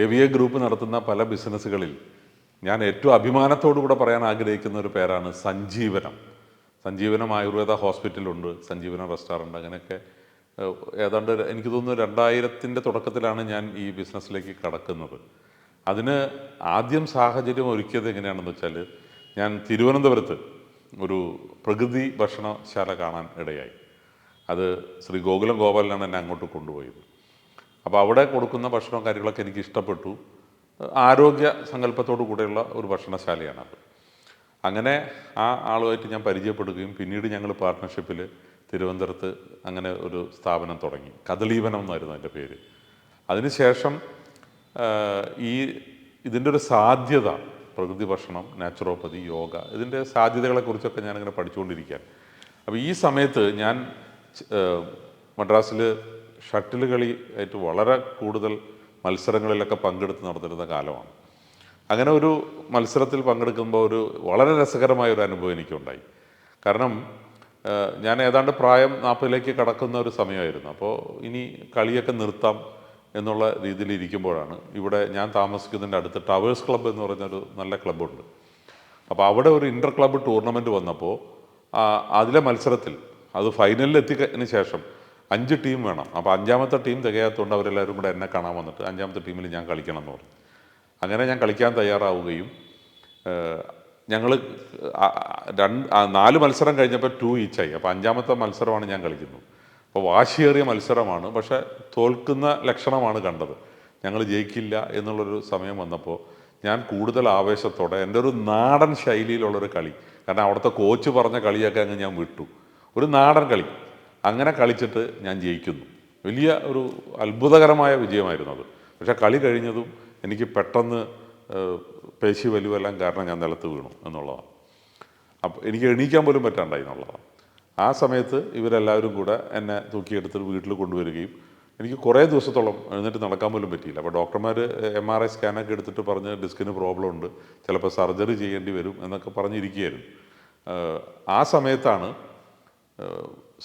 A V A group നടത്തുന്ന പല ബിസിനസ്സുകളിൽ ഞാൻ ഏറ്റവും അഭിമാനത്തോടുകൂടെ പറയാൻ ആഗ്രഹിക്കുന്ന ഒരു പേരാണ് സഞ്ജീവനം. സഞ്ജീവനം ആയുർവേദ ഹോസ്പിറ്റലുണ്ട് സഞ്ജീവനം റെസ്റ്റോറന്റ് അങ്ങനെയൊക്കെ ഏതാണ്ട് എനിക്ക് തോന്നുന്നു രണ്ടായിരത്തിന്റെ തുടക്കത്തിലാണ് ഞാൻ ഈ ബിസിനസ്സിലേക്ക് കടക്കുന്നത്. അതിന് ആദ്യം സാഹചര്യം ഒരുക്കിയത് എങ്ങനെയാണെന്ന് വെച്ചാൽ ഞാൻ തിരുവനന്തപുരത്ത് ഒരു പ്രകൃതി ഭക്ഷണശാല കാണാൻ ഇടയായി. അത് ശ്രീ ഗോകുലം ഗോപാലനാണ് എന്നെ അങ്ങോട്ട് കൊണ്ടുപോയത്. അപ്പോൾ അവിടെ കൊടുക്കുന്ന ഭക്ഷണവും കാര്യങ്ങളൊക്കെ എനിക്ക് ഇഷ്ടപ്പെട്ടു. ആരോഗ്യ സങ്കല്പത്തോടു കൂടെയുള്ള ഒരു ഭക്ഷണശാലയാണത് അങ്ങനെ ആ ആളുമായിട്ട് ഞാൻ പരിചയപ്പെടുകയും പിന്നീട് ഞങ്ങൾ പാർട്ട്ണർഷിപ്പിൽ തിരുവനന്തപുരത്ത് അങ്ങനെ ഒരു സ്ഥാപനം തുടങ്ങി. കദളീവനം എന്നായിരുന്നു അതിന്റെ പേര്. അതിനുശേഷം ഈ ഇതിന്റെ ഒരു സാധ്യത പ്രകൃതി ഭക്ഷണം നാച്ചുറോപ്പതി യോഗ ഇതിന്റെ സാധ്യതകളെക്കുറിച്ചൊക്കെ ഞാനിങ്ങനെ പഠിച്ചുകൊണ്ടിരിക്കുകയാണ്. അപ്പോൾ ഈ സമയത്ത് ഞാൻ മദ്രാസിൽ ഷട്ടിൽ കളി ആയിട്ട് വളരെ കൂടുതൽ മത്സരങ്ങളിലൊക്കെ പങ്കെടുത്ത് നടന്നിരുന്ന കാലമാണ്. അങ്ങനെ ഒരു മത്സരത്തിൽ പങ്കെടുക്കുമ്പോൾ ഒരു വളരെ രസകരമായ ഒരു അനുഭവം എനിക്കുണ്ടായി. കാരണം ഞാൻ ഏതാണ്ട് പ്രായം നാൽപ്പതിലേക്ക് കടക്കുന്ന ഒരു സമയമായിരുന്നു. അപ്പോൾ ഇനി കളിയൊക്കെ നിർത്താം എന്നുള്ള രീതിയിൽ ഇരിക്കുമ്പോഴാണ് ഇവിടെ ഞാൻ താമസിക്കുന്നതിന്റെ അടുത്ത് ടവേഴ്സ് ക്ലബ്ബ് എന്ന് പറഞ്ഞൊരു നല്ല ക്ലബ്ബുണ്ട്. അപ്പോൾ അവിടെ ഒരു ഇന്റർ ക്ലബ്ബ് ടൂർണമെന്റ് വന്നപ്പോൾ അതിലെ മത്സരത്തിൽ അത് ഫൈനലിൽ എത്തിക്കതിന് ശേഷം അഞ്ച് ടീം വേണം. അപ്പോൾ അഞ്ചാമത്തെ ടീം തികയാത്തതുകൊണ്ട് അവരെല്ലാവരും കൂടെ എന്നെ കാണാൻ വന്നിട്ട് അഞ്ചാമത്തെ ടീമിൽ ഞാൻ കളിക്കണം എന്ന് പറഞ്ഞു. അങ്ങനെ ഞാൻ കളിക്കാൻ തയ്യാറാവുകയും ഞങ്ങൾ രണ്ട് നാല് മത്സരം കഴിഞ്ഞപ്പോൾ ടു ഈച്ചായി അപ്പോൾ അഞ്ചാമത്തെ മത്സരമാണ് ഞാൻ കളിക്കുന്നത്. അപ്പോൾ വാശിയേറിയ മത്സരമാണ് പക്ഷേ തോൽക്കുന്ന ലക്ഷണമാണ് കണ്ടത്. ഞങ്ങൾ ജയിക്കില്ല എന്നുള്ളൊരു സമയം വന്നപ്പോൾ ഞാൻ കൂടുതൽ ആവേശത്തോടെ എന്റെ ഒരു നാടൻ ശൈലിയിലുള്ളൊരു കളി കാരണം അവിടുത്തെ കോച്ച് പറഞ്ഞ കളിയൊക്കെ അങ്ങ് ഞാൻ വിട്ടു. ഒരു നാടൻ കളി. അങ്ങനെ കളിച്ചിട്ട് ഞാൻ ജയിക്കുന്നു. വലിയ ഒരു അത്ഭുതകരമായ വിജയമായിരുന്നു അത്. പക്ഷേ കളി കഴിഞ്ഞതും എനിക്ക് പെട്ടെന്ന് പേശി വലിവെല്ലാം കാരണം ഞാൻ നിലത്ത് വീണു എന്നുള്ളതാണ്. അപ്പോൾ എനിക്ക് എണീക്കാൻ പോലും പറ്റാണ്ടായി എന്നുള്ളതാണ്. ആ സമയത്ത് ഇവരെല്ലാവരും കൂടെ എന്നെ തൂക്കിയെടുത്ത് വീട്ടിൽ കൊണ്ടുവരികയും എനിക്ക് കുറേ ദിവസത്തോളം എഴുന്നേറ്റ് നടക്കാൻ പോലും പറ്റിയില്ല. അപ്പോൾ ഡോക്ടർമാർ എം ആർ ഐ സ്കാനൊക്കെ എടുത്തിട്ട് പറഞ്ഞ് ഡിസ്കിന് പ്രോബ്ലം ഉണ്ട് ചിലപ്പോൾ സർജറി ചെയ്യേണ്ടി വരും എന്നൊക്കെ പറഞ്ഞിരിക്കുകയായിരുന്നു. ആ സമയത്താണ്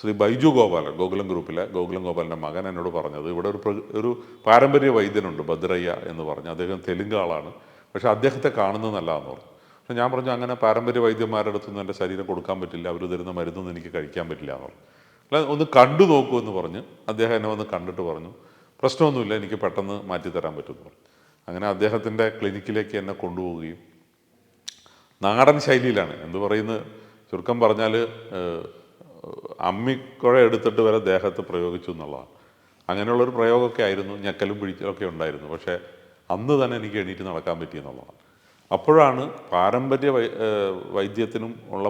ശ്രീ ബൈജു ഗോപാലൻ ഗോകുലം ഗ്രൂപ്പിലെ ഗോകുലം ഗോപാലന്റെ മകൻ എന്നോട് പറഞ്ഞത്. ഇവിടെ ഒരു ഒരു പാരമ്പര്യ വൈദ്യനുണ്ട് ഭദ്രയ്യ എന്ന് പറഞ്ഞു. അദ്ദേഹം തെലുങ്ക് ആളാണ്. പക്ഷേ അദ്ദേഹത്തെ കാണുന്നത് എന്ന് പറഞ്ഞു. പക്ഷെ ഞാൻ പറഞ്ഞു അങ്ങനെ പാരമ്പര്യ വൈദ്യന്മാരുടെ അടുത്തൊന്നും എന്റെ ശരീരം കൊടുക്കാൻ പറ്റില്ല. അവർ തരുന്ന മരുന്നൊന്നും എനിക്ക് കഴിക്കാൻ പറ്റില്ല എന്ന് പറഞ്ഞു. അല്ല ഒന്ന് കണ്ടു നോക്കൂ എന്ന് പറഞ്ഞ് അദ്ദേഹം എന്നെ വന്ന് കണ്ടിട്ട് പറഞ്ഞു. പ്രശ്നമൊന്നുമില്ല എനിക്ക് പെട്ടെന്ന് മാറ്റിത്തരാൻ പറ്റുമെന്ന് പറഞ്ഞു. അങ്ങനെ അദ്ദേഹത്തിന്റെ ക്ലിനിക്കിലേക്ക് എന്നെ കൊണ്ടുപോവുകയും നാടൻ ശൈലിയിലാണ്. എന്ന് പറയുന്നത് ചുരുക്കം പറഞ്ഞാൽ അമ്മിക്കുഴ എടുത്തിട്ട് വരെ ദേഹത്ത് പ്രയോഗിച്ചു എന്നുള്ളതാണ്. അങ്ങനെയുള്ളൊരു പ്രയോഗമൊക്കെ ആയിരുന്നു. ഞെക്കലും ഒക്കെ ഉണ്ടായിരുന്നു. പക്ഷേ അന്ന് തന്നെ എനിക്ക് എണീറ്റ് നടക്കാൻ പറ്റി എന്നുള്ളതാണ്. അപ്പോഴാണ് പാരമ്പര്യ വൈ വൈദ്യത്തിനും ഉള്ള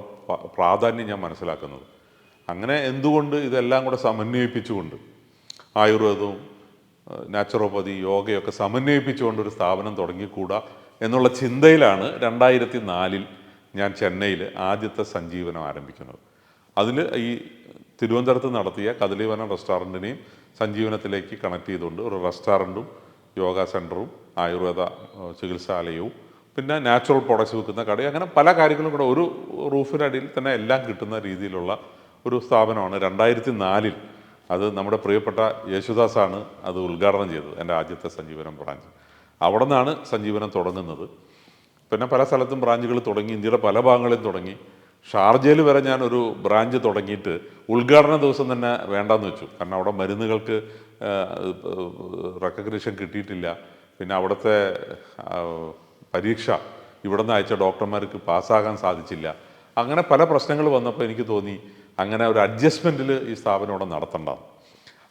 പ്രാധാന്യം ഞാൻ മനസ്സിലാക്കുന്നത്. അങ്ങനെ എന്തുകൊണ്ട് ഇതെല്ലാം കൂടെ സമന്വയിപ്പിച്ചുകൊണ്ട് ആയുർവേദവും നാച്ചുറോപ്പതി യോഗയൊക്കെ സമന്വയിപ്പിച്ചുകൊണ്ട് ഒരു സ്ഥാപനം തുടങ്ങിക്കൂടാ എന്നുള്ള ചിന്തയിലാണ് രണ്ടായിരത്തി നാലിൽ ഞാൻ ചെന്നൈയിൽ ആദ്യത്തെ സഞ്ജീവനം ആരംഭിക്കുന്നത്. അതിൽ ഈ തിരുവനന്തപുരത്ത് നടത്തിയ കദലീവനം റെസ്റ്റോറന്റിനെയും സഞ്ജീവനത്തിലേക്ക് കണക്ട് ചെയ്തുകൊണ്ട് ഒരു റെസ്റ്റോറന്റും യോഗ സെന്ററും ആയുർവേദ ചികിത്സാലയവും പിന്നെ നാച്ചുറൽ പ്രോഡക്ട്സ് വിൽക്കുന്ന കടയും അങ്ങനെ പല കാര്യങ്ങളും കൂടെ ഒരു റൂഫിനടിയിൽ തന്നെ എല്ലാം കിട്ടുന്ന രീതിയിലുള്ള ഒരു സ്ഥാപനമാണ് രണ്ടായിരത്തി നാലിൽ അത് നമ്മുടെ പ്രിയപ്പെട്ട യേശുദാസാണ് അത് ഉദ്ഘാടനം ചെയ്തത് എന്റെ ആദ്യത്തെ സഞ്ജീവനം ബ്രാഞ്ച്. അവിടെ നിന്നാണ് സഞ്ജീവനം തുടങ്ങുന്നത്. പിന്നെ പല സ്ഥലത്തും ബ്രാഞ്ചുകൾ തുടങ്ങി ഇന്ത്യയുടെ പല ഭാഗങ്ങളിൽ തുടങ്ങി. ഷാർജയിൽ വരെ ഞാൻ ഒരു ബ്രാഞ്ച് തുടങ്ങിയിട്ട് ഉദ്ഘാടന ദിവസം തന്നെ വേണ്ടാന്ന് വെച്ചു. കാരണം അവിടെ മരുന്നുകൾക്ക് റെക്കഗ്നിഷൻ കിട്ടിയിട്ടില്ല. പിന്നെ അവിടുത്തെ പരീക്ഷ ഇവിടെ നിന്ന് അയച്ച ഡോക്ടർമാർക്ക് പാസ്സാകാൻ സാധിച്ചില്ല. അങ്ങനെ പല പ്രശ്നങ്ങൾ വന്നപ്പോൾ എനിക്ക് തോന്നി അങ്ങനെ ഒരു അഡ്ജസ്റ്റ്മെന്റിൽ ഈ സ്ഥാപനം ഇവിടെ നടത്തണ്ടാവും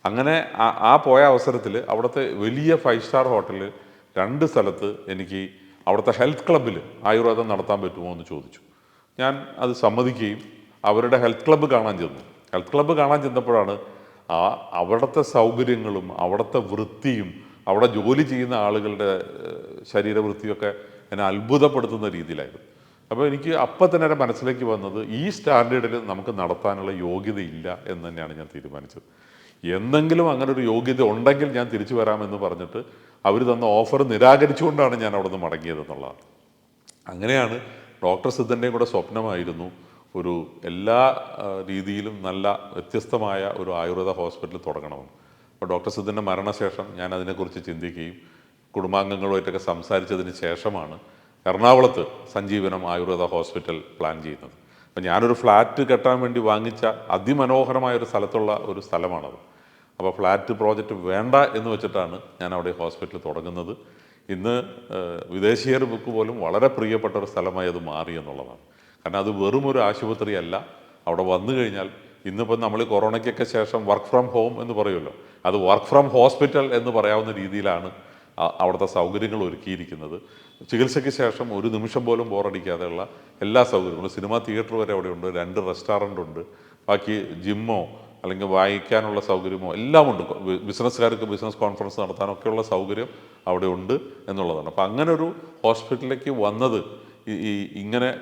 അങ്ങനെ ആ ആ പോയ അവസരത്തിൽ അവിടുത്തെ വലിയ ഫൈവ് സ്റ്റാർ ഹോട്ടലിൽ രണ്ട് സ്ഥലത്ത് എനിക്ക് അവിടുത്തെ ഹെൽത്ത് ക്ലബ്ബിൽ ആയുർവേദം നടത്താൻ പറ്റുമോ എന്ന് ചോദിച്ചു. ഞാൻ അത് സമ്മതിക്കുകയും അവരുടെ ഹെൽത്ത് ക്ലബ്ബ് കാണാൻ ചെന്നു. ഹെൽത്ത് ക്ലബ്ബ് കാണാൻ ചെന്നപ്പോഴാണ് ആ അവിടുത്തെ സൗകര്യങ്ങളും അവിടുത്തെ വൃത്തിയും അവിടെ ജോലി ചെയ്യുന്ന ആളുകളുടെ ശരീരവൃത്തിയൊക്കെ എന്നെ അത്ഭുതപ്പെടുത്തുന്ന രീതിയിലായിരുന്നു. അപ്പോൾ എനിക്ക് അപ്പം തന്നെ എന്റെ മനസ്സിലേക്ക് വന്നത് ഈ സ്റ്റാൻഡേർഡിൽ നമുക്ക് നടത്താനുള്ള യോഗ്യതയില്ല എന്ന് തന്നെയാണ് ഞാൻ തീരുമാനിച്ചത്. എന്തെങ്കിലും അങ്ങനെ ഒരു യോഗ്യത ഉണ്ടെങ്കിൽ ഞാൻ തിരിച്ചു വരാമെന്ന് പറഞ്ഞിട്ട് അവർ തന്ന ഓഫർ നിരാകരിച്ചുകൊണ്ടാണ് ഞാൻ അവിടെ നിന്ന് മടങ്ങിയതെന്നുള്ളതാണ് അങ്ങനെയാണ് ഡോക്ടർ സിദ്ധന്റെയും കൂടെ സ്വപ്നമായിരുന്നു ഒരു എല്ലാ രീതിയിലും നല്ല വ്യത്യസ്തമായ ഒരു ആയുർവേദ ഹോസ്പിറ്റൽ തുടങ്ങണമെന്ന്. അപ്പോൾ ഡോക്ടർ സിദ്ധന്റെ മരണശേഷം ഞാൻ അതിനെക്കുറിച്ച് ചിന്തിക്കുകയും കുടുംബാംഗങ്ങളുമായിട്ടൊക്കെ സംസാരിച്ചതിന് ശേഷമാണ് എറണാകുളത്ത് സഞ്ജീവനം ആയുർവേദ ഹോസ്പിറ്റൽ പ്ലാൻ ചെയ്യുന്നത്. അപ്പം ഞാനൊരു ഫ്ലാറ്റ് കെട്ടാൻ വേണ്ടി വാങ്ങിച്ച അതിമനോഹരമായ ഒരു സ്ഥലത്തുള്ള ഒരു സ്ഥലമാണത്. അപ്പോൾ ഫ്ലാറ്റ് പ്രോജക്റ്റ് വേണ്ട എന്ന് വെച്ചിട്ടാണ് ഞാൻ അവിടെ ഹോസ്പിറ്റൽ തുടങ്ങുന്നത്. ഇന്ന് വിദേശീയർ ബുക്ക് പോലും വളരെ പ്രിയപ്പെട്ട ഒരു സ്ഥലമായി അത് മാറി എന്നുള്ളതാണ്. കാരണം അത് വെറും ഒരു ആശുപത്രിയല്ല അവിടെ വന്നു കഴിഞ്ഞാൽ ഇന്നിപ്പം നമ്മൾ കൊറോണയ്ക്കൊക്കെ ശേഷം വർക്ക് ഫ്രം ഹോം എന്ന് പറയുമല്ലോ. അത് വർക്ക് ഫ്രം ഹോസ്പിറ്റൽ എന്ന് പറയാവുന്ന രീതിയിലാണ് അവിടുത്തെ സൗകര്യങ്ങൾ ഒരുക്കിയിരിക്കുന്നത്. ചികിത്സയ്ക്ക് ശേഷം ഒരു നിമിഷം പോലും ബോറടിക്കാതെയുള്ള എല്ലാ സൗകര്യങ്ങളും. സിനിമാ തിയേറ്റർ വരെ അവിടെയുണ്ട് രണ്ട് റെസ്റ്റോറന്റ് ഉണ്ട്. ബാക്കി ജിമ്മോ അല്ലെങ്കിൽ വായിക്കാനുള്ള സൗകര്യമോ എല്ലാം ഉണ്ട്. ബിസിനസ്സുകാർക്ക് ബിസിനസ് കോൺഫറൻസ് നടത്താനൊക്കെയുള്ള സൗകര്യം അവിടെ ഉണ്ട് എന്നുള്ളതാണ്. അപ്പം അങ്ങനെ ഒരു ഹോസ്പിറ്റലിലേക്ക് വന്നത് ഈ- ഇങ്ങനെ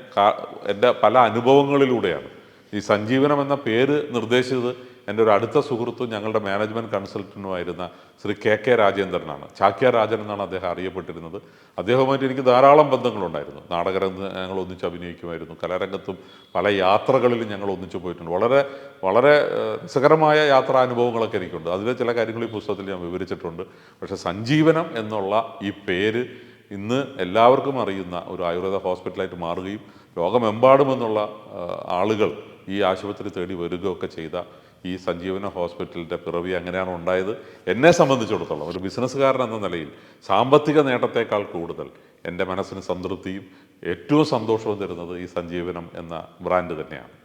എന്റെ പല അനുഭവങ്ങളിലൂടെയാണ്. ഈ സഞ്ജീവനം എന്ന പേര് നിർദ്ദേശിച്ചത് എന്റെ ഒരു അടുത്ത സുഹൃത്തും ഞങ്ങളുടെ മാനേജ്മെന്റ് കൺസൾട്ടന്റുമായിരുന്ന ശ്രീ കെ കെ രാജേന്ദ്രനാണ്. ചാക്യ രാജൻ എന്നാണ് അദ്ദേഹം അറിയപ്പെട്ടിരുന്നത്. അദ്ദേഹവുമായിട്ട് എനിക്ക് ധാരാളം ബന്ധങ്ങളുണ്ടായിരുന്നു. നാടകരംഗത്ത് ഞങ്ങൾ ഒന്നിച്ച് അഭിനയിക്കുമായിരുന്നു. കലാരംഗത്തും പല യാത്രകളിലും ഞങ്ങൾ ഒന്നിച്ച് പോയിട്ടുണ്ട്. വളരെ വളരെ രസകരമായ യാത്രാ അനുഭവങ്ങളൊക്കെ എനിക്കുണ്ട്. അതിലെ ചില കാര്യങ്ങൾ ഈ പുസ്തകത്തിൽ ഞാൻ വിവരിച്ചിട്ടുണ്ട്. പക്ഷേ സഞ്ജീവനം എന്നുള്ള ഈ പേര് ഇന്ന് എല്ലാവർക്കും അറിയുന്ന ഒരു ആയുർവേദ ഹോസ്പിറ്റലായിട്ട് മാറുകയും ലോകമെമ്പാടുമെന്നുള്ള ആളുകൾ ഈ ആശുപത്രി തേടി വരികയൊക്കെ ചെയ്ത ഈ സഞ്ജീവന ഹോസ്പിറ്റലിന്റെ പിറവി അങ്ങനെയാണ് ഉണ്ടായത്? എന്നെ സംബന്ധിച്ചിടത്തോളം ഒരു ബിസിനസ്സുകാരൻ എന്ന നിലയിൽ സാമ്പത്തിക നേട്ടത്തേക്കാൾ കൂടുതൽ എന്റെ മനസ്സിന് സംതൃപ്തിയും ഏറ്റവും സന്തോഷവും തരുന്നത് ഈ സഞ്ജീവനം എന്ന ബ്രാൻഡ് തന്നെയാണ്.